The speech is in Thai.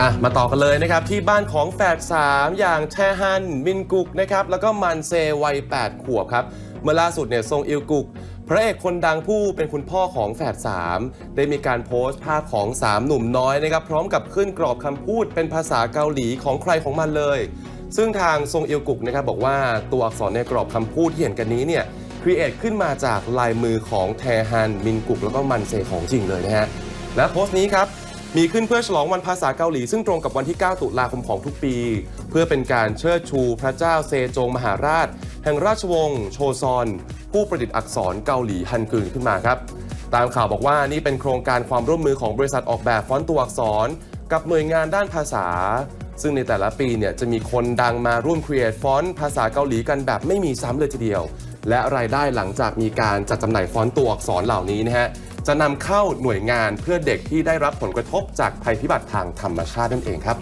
อะมาต่อกันเลยนะครับ ที่บ้านของแฝดสามอย่างแชฮัน มินกุกนะครับแล้วก็มันเซวัย 8 ขวบครับ เมื่อล่าสุดเนี่ยทรงอิลกุก พระเอกคนดังผู้เป็นคุณพ่อของแฝดสามได้มีการโพสต์ภาพของ 3 หนุ่มน้อยนะครับ พร้อมกับขึ้นกรอบคำพูดเป็นภาษาเกาหลีของใครของมันเลย ซึ่งทางทรงอิลกุกนะครับบอกว่าตัวอักษรในกรอบคำพูดที่เห็นกันนี้เนี่ยครีเอทขึ้นมาจากลายมือของแทฮัน มินกุก แล้วก็มันเซของจริงเลยนะฮะและโพสต์นี้ครับ มีขึ้นเพื่อฉลองวันภาษาเกาหลี ซึ่งตรงกับวันที่ 9 ตุลาคมของทุกปี เพื่อเป็นการเชิดชูพระเจ้าเซจงมหาราช แห่งราชวงศ์โชซอน ผู้ประดิษฐ์อักษรเกาหลีฮันกึนขึ้นมาครับ ตามข่าวบอกว่านี่เป็นโครงการความร่วมมือของบริษัทออกแบบฟอนต์ตัวอักษร กับหน่วยงานด้านภาษา ซึ่งในแต่ละปีเนี่ยจะมีคนดังมาร่วมครีเอทฟอนต์ภาษาเกาหลีกันแบบไม่มีซ้ำเลยทีเดียว และรายได้หลังจากมีการจัดจำหน่ายฟอนต์ตัวอักษรเหล่านี้นะฮะ จะนำเข้าหน่วยงานเพื่อเด็กที่ได้รับผลกระทบจากภัยพิบัติทางธรรมชาตินั่นเองครับ